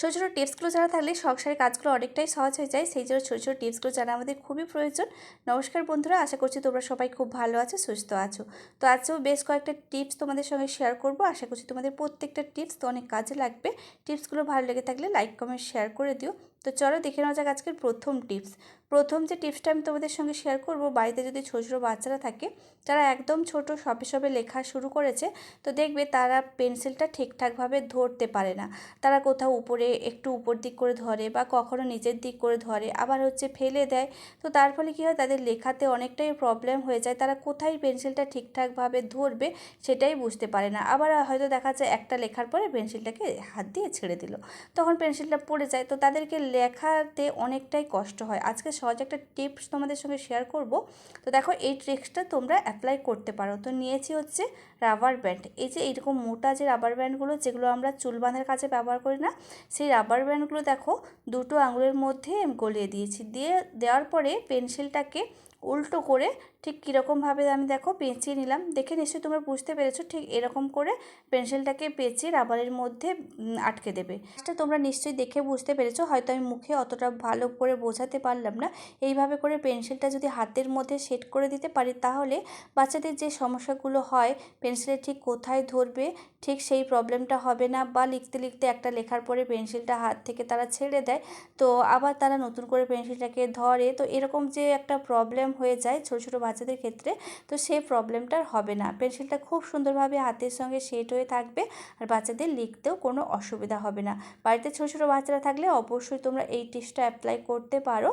ছোটো ছোটো টিপসগুলো জানা থাকলে সংসারের কাজগুলো অনেকটাই সহজ হয়ে যায়। সেই জন্য ছোটো ছোটো টিপসগুলো জানা আমাদের খুবই প্রয়োজন। নমস্কার বন্ধুরা, আশা করছি তোমরা সবাই খুব ভালো আছো, সুস্থ আছো। তো আজও বেশ কয়েকটা টিপস তোমাদের সঙ্গে শেয়ার করব। আশা করছি তোমাদের প্রত্যেকটা টিপস তো অনেক কাজে লাগবে। টিপসগুলো ভালো লেগে থাকলে লাইক, কমেন্ট, শেয়ার করে দিও। তো চলো দেখে নেওয়া যাক আজকের প্রথম টিপস। প্রথম যে টিপসটা আমি তোমাদের সঙ্গে শেয়ার করব, বাড়িতে যদি ছোটো ছোটো বাচ্চারা থাকে যারা একদম ছোট, সবে সবে লেখা শুরু করেছে, তো দেখবে তারা পেন্সিলটা ঠিকঠাকভাবে ধরতে পারে না। তারা কোথাও উপরে, একটু উপর দিক করে ধরে বা কখনো নিচের দিক করে ধরে, আবার হচ্ছে ফেলে দেয়। তো তার ফলে কী হয়, তাদের লেখাতে অনেকটাই প্রবলেম হয়ে যায়। তারা কোথায় পেন্সিলটা ঠিকঠাকভাবে ধরবে, সেটাই বুঝতে পারে না। আবার হয়তো দেখা যায় একটা লেখার পরে পেন্সিলটাকে হাত দিয়ে ছেড়ে দিল। তখন পেন্সিলটা পড়ে যায়। তো তাদেরকে লেখাতে অনেকটাই কষ্ট হয়। আজকে সহজ একটা টিপস তোমাদের সঙ্গে শেয়ার করব। তো দেখো, এই ট্রিক্সটা তোমরা অ্যাপ্লাই করতে পারো। তো নিয়েছি হচ্ছে রাবার ব্যান্ড এই যে এইরকম মোটা যে রাবার ব্যান্ডগুলো যেগুলো আমরা চুল বাঁধার কাছে ব্যবহার করি না, সেই রাবার ব্যান্ডগুলো দেখো দুটো আঙুলের মধ্যে গলিয়ে দিয়েছি। দিয়ে দেওয়ার পরে পেন্সিলটাকে উল্টো করে ঠিক কীরকমভাবে আমি দেখো পেঁচিয়ে নিলাম। দেখে নিশ্চয়ই তোমরা বুঝতে পেরেছ ঠিক এরকম করে পেন্সিলটাকে পেঁচিয়ে রাবারের মধ্যে আটকে দেবে। সেটা তোমরা নিশ্চয়ই দেখে বুঝতে পেরেছ, হয়তো আমি মুখে অতটা ভালো করে বোঝাতে পারলাম না। এইভাবে করে পেন্সিলটা যদি হাতের মধ্যে সেট করে দিতে পারি তাহলে বাচ্চাদের যে সমস্যাগুলো হয় পেন্সিলে ঠিক কোথায় ধরবে, ঠিক সেই প্রবলেমটা হবে না বা লিখতে লিখতে একটা লেখার পরে পেন্সিলটা হাত থেকে তারা ছেড়ে দেয়। তো আবার তারা নতুন করে পেন্সিলটাকে ধরে। তো এরকম যে একটা প্রবলেম হয়ে যায় ছোটো ছোটো বাচ্চাদের ক্ষেত্রে, তো সেই প্রবলেমটা হবে না। পেন্সিলটা খুব সুন্দরভাবে হাতের সঙ্গে সেট হয়ে থাকবে আর বাচ্চাদের লিখতেও কোনো অসুবিধা হবে না। বাড়িতে ছোটো ছোটো বাচ্চারা থাকলে অবশ্যই তোমরা এই টিপসটা অ্যাপ্লাই করতে পারো।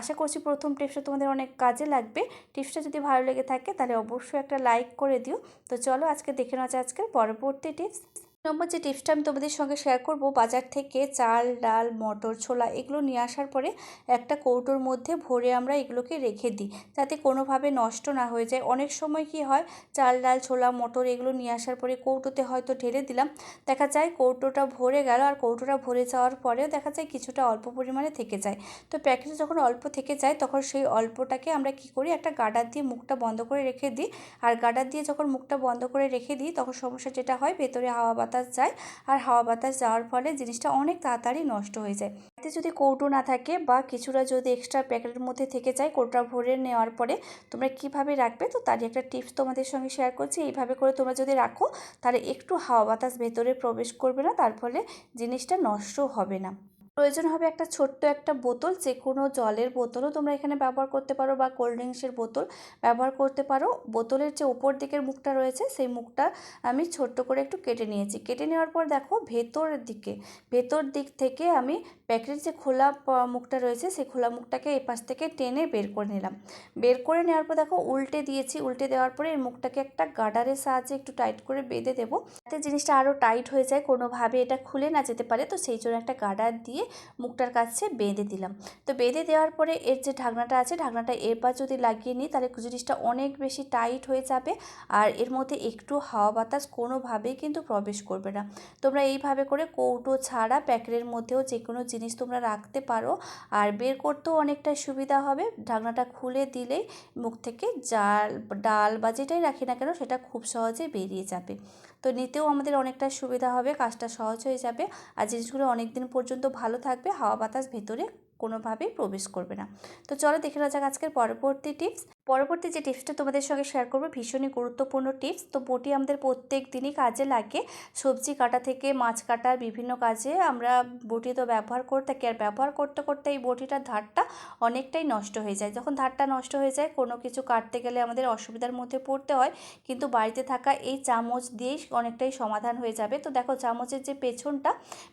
আশা করছি প্রথম টিপসটা তোমাদের অনেক কাজে লাগবে। টিপসটা যদি ভালো লেগে থাকে তাহলে অবশ্যই একটা লাইক করে দিও। তো চলো আজকে দেখে নেওয়া যায় আজকের পরবর্তী টিপস নম্বর যে টিপসটা আমি তোমাদের সঙ্গে শেয়ার করব, বাজার থেকে চাল, ডাল, মটর, ছোলা, এগুলো নিয়ে আসার পরে একটা কৌটোর মধ্যে ভরে আমরা এগুলোকে রেখে দিই। যাতে কোনোভাবে নষ্ট না হয়ে যায়। অনেক সময় কি হয়, চাল, ডাল, ছোলা, মটর এগুলো নিয়ে আসার পরে কৌটোতে হয়তো ঢেলে দিলাম। দেখা যায় কৌটোটা ভরে গেল আর কৌটোটা ভরে যাওয়ার পরেও দেখা যায় কিছুটা অল্প পরিমাণে থেকে যায়। তো প্যাকেটে যখন অল্প থেকে যায়, তখন সেই অল্পটাকে আমরা কি করি, একটা গাডার দিয়ে মুখটা বন্ধ করে রেখে দিই। আর গাডার দিয়ে যখন মুখটা বন্ধ করে রেখে দিই, তখন সমস্যা যেটা হয়, ভেতরে হাওয়া বাতাস বাতাস যায় আর হাওয়া বাতাস যাওয়ার ফলে জিনিসটা অনেক তাড়াতাড়ি নষ্ট হয়ে যায়। এতে যদি কৌটো না থাকে বা কিছুটা যদি এক্সট্রা প্যাকেটের মধ্যে থেকে যায়, কৌটোটা ভরে নেওয়ার পরে তোমরা কীভাবে রাখবে? তো তারই একটা টিপস তোমাদের সঙ্গে শেয়ার করছি। এইভাবে করে তোমরা যদি রাখো, তাহলে একটু হাওয়া বাতাস ভেতরে প্রবেশ করবে না, তার ফলে জিনিসটা নষ্ট হবে না। প্রয়োজন হবে একটা ছোট্ট একটা বোতল, যে কোনো জলের বোতলও তোমরা এখানে ব্যবহার করতে পারো বা কোল্ড ড্রিঙ্কসের বোতল ব্যবহার করতে পারো। বোতলের যে ওপর দিকের মুখটা রয়েছে, সেই মুখটা আমি ছোট্ট করে একটু কেটে নিয়েছি। কেটে নেওয়ার পর দেখো ভেতরের দিকে, ভেতর দিক থেকে আমি প্যাকেটের যে খোলা মুখটা রয়েছে, সেই খোলা মুখটাকে এই পাশ থেকে টেনে বের করে নিলাম। বের করে নেওয়ার পর দেখো উল্টে দিয়েছি, উল্টে দেওয়ার পরে এই মুখটাকে একটা গার্ডারের সাহায্যে একটু টাইট করে বেঁধে দেবো। যাতে জিনিসটা আরও টাইট হয়ে যায়, কোনোভাবে এটা খুলে না যেতে পারে, তো সেই জন্য একটা গার্ডার দিয়ে মুখটার কাছে বেঁধে দিলাম। তো বেঁধে দেওয়ার পরে এর যে ঢাকনাটা আছে, ঢাকনাটা এরপর যদি লাগিয়ে নিই, তাহলে জিনিসটা অনেক বেশি টাইট হয়ে যাবে আর এর মধ্যে একটু হাওয়া বাতাস কোনোভাবেই কিন্তু প্রবেশ করবে না। তোমরা এইভাবে করে কৌটো ছাড়া প্যাকেটের মধ্যেও যে কোনো জিনিস তোমরা রাখতে পারো আর বের করতেও অনেকটা সুবিধা হবে। ঢাকনাটা খুলে দিলেই মুখ থেকে জাল, ডাল বা যেটাই রাখি না কেন, সেটা খুব সহজে বেরিয়ে যাবে। তো নিতেও আমাদের অনেকটা সুবিধা হবে, কাজটা সহজ হয়ে যাবে। আর জিনিসগুলো অনেক দিন পর্যন্ত ভালো থাকবে, হাওয়া বাতাস ভেতরে কোনোভাবেই প্রবেশ করবে না। তো চলো দেখে নেওয়া যাক আজকের পরবর্তী টিপস পরবর্তী যে টিপসটা তোমাদের সঙ্গে শেয়ার করব, ভীষণই গুরুত্বপূর্ণ টিপস তো বটি আমাদের প্রত্যেক দিনই কাজে লাগে। সবজি কাটা থেকে মাছ কাটা, বিভিন্ন কাজে আমরা বটি তো ব্যবহার করে থাকি। আর ব্যবহার করতে করতে এই বটিটার ধারটা অনেকটাই নষ্ট হয়ে যায়। যখন ধারটা নষ্ট হয়ে যায়, কোনো কিছু কাটতে গেলে আমাদের অসুবিধার মধ্যে পড়তে হয়। কিন্তু বাড়িতে থাকা এই চামচ দিয়েই অনেকটাই সমাধান হয়ে যাবে। তো দেখো, চামচের যে পেছনটা,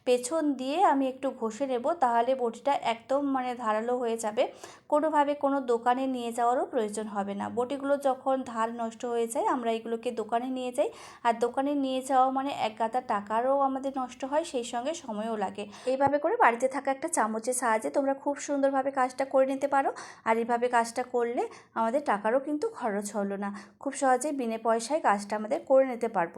পেছন দিয়ে আমি একটু ঘষে নেব, তাহলে বটিটা একদম মানে ধারালো হয়ে যাবে। কোনোভাবে কোনো দোকানে নিয়ে যাওয়ারও প্রয়োজন প্রয়োজন হবে না। বটিগুলো যখন ধার নষ্ট হয়ে যায়, আমরা এগুলোকে দোকানে নিয়ে যাই। আর দোকানে নিয়ে যাওয়া মানে এক গাদা টাকারও আমাদের নষ্ট হয়, সেই সঙ্গে সময়ও লাগে। এইভাবে করে বাড়িতে থাকা একটা চামচের সাহায্যে তোমরা খুব সুন্দরভাবে কাজটা করে নিতে পারো। আর এইভাবে কাজটা করলে আমাদের টাকারও কিন্তু খরচ হলো না। খুব সহজেই বিনে পয়সায় কাজটা আমাদের করে নিতে পারব।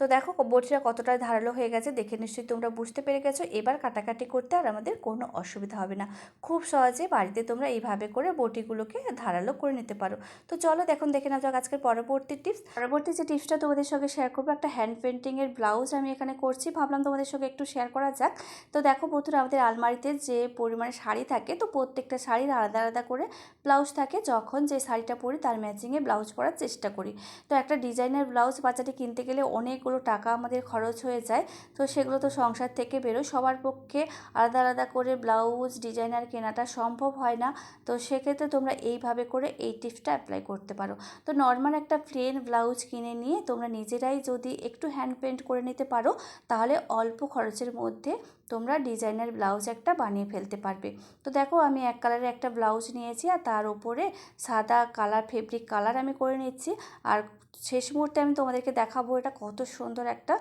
তো দেখো বটিটা কতটা ধারালো হয়ে গেছে দেখে নিশ্চয়ই তোমরা বুঝতে পেরে গেছো। এবার কাটাকাটি করতে আর আমাদের কোনো অসুবিধা হবে না। খুব সহজে বাড়িতে তোমরা এইভাবে করে বটিগুলোকে ধারালো করে নিতে পারো। তো চলো, দেখুন, দেখে না যাক আজকের পরবর্তী টিপস। পরবর্তী যে টিপসটা তোমাদের সঙ্গে শেয়ার করব, একটা হ্যান্ড পেন্টিংয়ের ব্লাউজ আমি এখানে করছি। ভাবলাম তোমাদের সঙ্গে একটু শেয়ার করা যাক। তো দেখো, বন্ধুরা, আমাদের আলমারিতে যে পরিমাণে শাড়ি থাকে, তো প্রত্যেকটা শাড়ির আলাদা আলাদা করে ব্লাউজ থাকে। যখন যে শাড়িটা পরি, তার ম্যাচিংয়ে ব্লাউজ পরার চেষ্টা করি। তো একটা ডিজাইনের ব্লাউজ বাচ্চাটি কিনতে গেলে অনেকগুলো টাকা আমাদের খরচ হয়ে যায়, তো সেগুলো তো সংসার থেকে বেরোয়। সবার পক্ষে আলাদা আলাদা করে ব্লাউজ, ডিজাইনার কেনাটা সম্ভব হয় না, তো সেক্ষেত্রে তোমরা এইভাবে করে এই টিপসটা অ্যাপ্লাই করতে পারো। তো নর্মাল একটা প্লেন ব্লাউজ কিনে নিয়ে তোমরা নিজেরাই যদি একটু হ্যান্ড পেন্ট করে নিতে পারো, তাহলে অল্প খরচের মধ্যে তোমরা ডিজাইনার ব্লাউজ একটা বানিয়ে ফেলতে পারবে। তো দেখো, আমি এক কালারের একটা ব্লাউজ নিয়েছি আর তার উপরে সাদা কালার ফেব্রিক কালার আমি করে নিচ্ছি। আর শেষ মুহূর্তে আমি তোমাদেরকে দেখাবো এটা কত সুন্দর একটা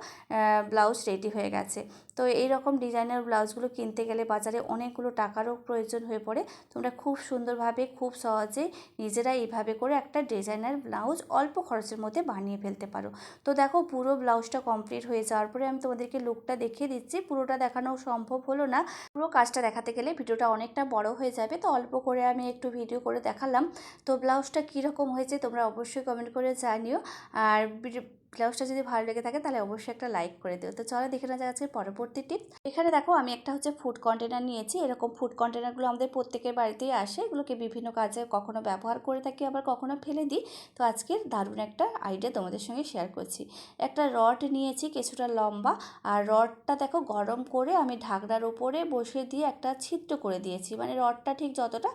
ব্লাউজ রেডি হয়ে গেছে। তো এই রকম ডিজাইনার ব্লাউজগুলো কিনতে গেলে বাজারে অনেকগুলো টাকারও প্রয়োজন হয়ে পড়ে। তোমরা খুব সুন্দরভাবে, খুব সহজে নিজেরা এইভাবে করে একটা ডিজাইনার ব্লাউজ অল্প খরচের মধ্যে বানিয়ে ফেলতে পারো। তো দেখো, পুরো ব্লাউজটা কমপ্লিট হয়ে যাওয়ার পরে আমি তোমাদেরকে লুকটা দেখিয়ে দিচ্ছি। পুরোটা দেখানো সম্ভব হলো না। পুরো কাজটা দেখাতে গেলে ভিডিওটা অনেকটা বড় হয়ে যাবে, তো অল্প করে আমি একটু ভিডিও করে দেখালাম। তো ব্লাউজটা কীরকম হয়েছে তোমরা অবশ্যই কমেন্ট করে জানিও। আর ব্লাউজটা যদি ভালো লেগে থাকে, তাহলে অবশ্যই একটা লাইক করে দিও। তো চলো দেখে না আজকে পরবর্তী টিপ। এখানে দেখো, আমি একটা হচ্ছে ফুড কন্টেনার নিয়েছি। এরকম ফুড কন্টেনারগুলো আমাদের প্রত্যেকের বাড়িতেই আসে। এগুলোকে বিভিন্ন কাজে কখনো ব্যবহার করে থাকি, আবার কখনো ফেলে দিই। তো আজকে দারুণ একটা আইডিয়া তোমাদের সঙ্গে শেয়ার করছি। একটা রড নিয়েছি, কিছুটা লম্বা। আর রডটা দেখো, গরম করে আমি ঢাকনার উপরে বসিয়ে দিয়ে একটা ছিদ্র করে দিয়েছি। মানে রডটা ঠিক যতটা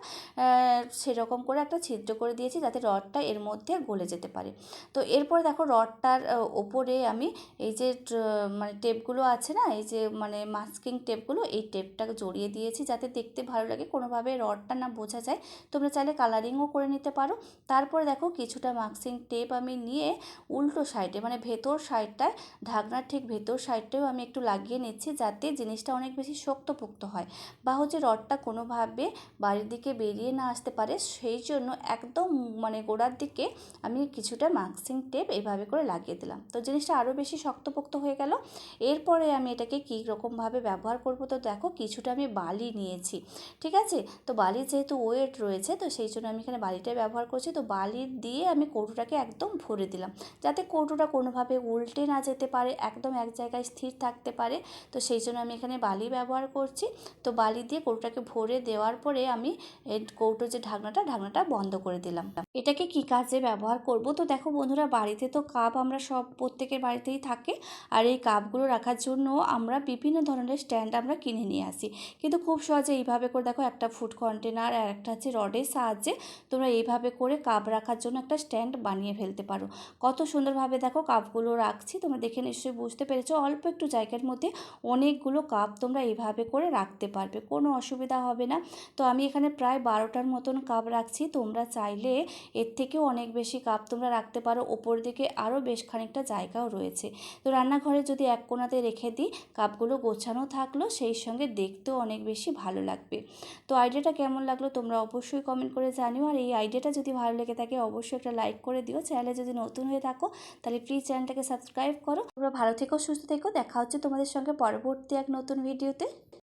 সেরকম করে একটা ছিদ্র করে দিয়েছি, যাতে রডটা এর মধ্যে গলে যেতে পারে। তো এরপরে দেখো রডটার ওপরে আমি এই যে মানে টেপগুলো আছে না, এই যে মানে মাস্কিং টেপগুলো এই টেপটা জড়িয়ে দিয়েছি যাতে দেখতে ভালো লাগে, কোনোভাবে রডটা না বোঝা যায়। তোমরা চাইলে কালারিংও করে নিতে পারো। তারপরে দেখো কিছুটা মাস্কিং টেপ আমি নিয়ে উল্টো সাইডে মানে ভেতর সাইডটায় ঢাকনার ঠিক ভেতর সাইডটাও আমি একটু লাগিয়ে নিচ্ছি যাতে জিনিসটা অনেক বেশি শক্তপোক্ত হয় বা হচ্ছে রডটা কোনোভাবে বাড়ির দিকে বেরিয়ে না আসতে পারে। সেই জন্য একদম মানে গোড়ার দিকে আমি কিছুটা মাস্কিং টেপ এইভাবে করে লাগিয়ে দিলাম। তো জিনিসটা আরও বেশি শক্তপোক্ত হয়ে গেল। এরপরে আমি এটাকে কী রকমভাবে ব্যবহার করব তো দেখো, কিছুটা আমি বালি নিয়েছি। ঠিক আছে? তো বালি যেহেতু ওয়েট রয়েছে, তো সেই জন্য আমি এখানে বালিটাই ব্যবহার করছি। তো বালি দিয়ে আমি কৌটোটাকে একদম ভরে দিলাম। যাতে কৌটোটা কোনোভাবে উল্টে না যেতে পারে, একদম এক জায়গায় স্থির থাকতে পারে। তো সেই জন্য আমি এখানে বালি ব্যবহার করছি। তো বালি দিয়ে কৌটোটাকে ভরে দেওয়ার পরে আমি কৌটো যে ঢাকনাটা ঢাকনাটা বন্ধ করে দিলাম। এটাকে কি কাজে ব্যবহার করব? তো দেখো বন্ধুরা, বাড়িতে তো কাপ আমরা সব প্রত্যেকের বাড়িতেই থাকে। আর এই কাপগুলো রাখার জন্য আমরা বিভিন্ন ধরনের স্ট্যান্ড আমরা কিনে নিয়ে আসি। কিন্তু খুব সহজে এইভাবে করে দেখো একটা ফুড কন্টেনার আর একটা হচ্ছে রডের সাহায্যে তোমরা এইভাবে করে কাপ রাখার জন্য একটা স্ট্যান্ড বানিয়ে ফেলতে পারো। কত সুন্দরভাবে দেখো কাপগুলো রাখছি, তোমরা দেখে নিশ্চয়ই বুঝতে পেরেছ। অল্প একটু জায়গার মধ্যে অনেকগুলো কাপ তোমরা এইভাবে করে রাখতে পারবে, কোনো অসুবিধা হবে না। তো আমি এখানে প্রায় বারোটার মতন কাপ রাখছি। তোমরা চাইলে এর থেকেও অনেক বেশি কাপ তোমরা রাখতে পারো। ওপর দিকে আরও বেশ খানিকটা জায়গাও রয়েছে। তো রান্নাঘরে যদি এক কোনাতে রেখে দিই, কাপগুলো গোছানো থাকল, সেই সঙ্গে দেখতেও অনেক বেশি ভালো লাগবে। তো আইডিয়াটা কেমন লাগল তোমরা অবশ্যই কমেন্ট করে জানিও। আর এই আইডিয়াটা যদি ভালো লেগে থাকে, অবশ্যই একটা লাইক করে দিও। চ্যানেলে যদি নতুন হয়ে থাকো, তাহলে প্লিজ চ্যানেলটাকে সাবস্ক্রাইব করো। তোমরা ভালো থেকো, সুস্থ থেকো। দেখা হচ্ছে তোমাদের সঙ্গে পরবর্তী এক নতুন ভিডিওতে।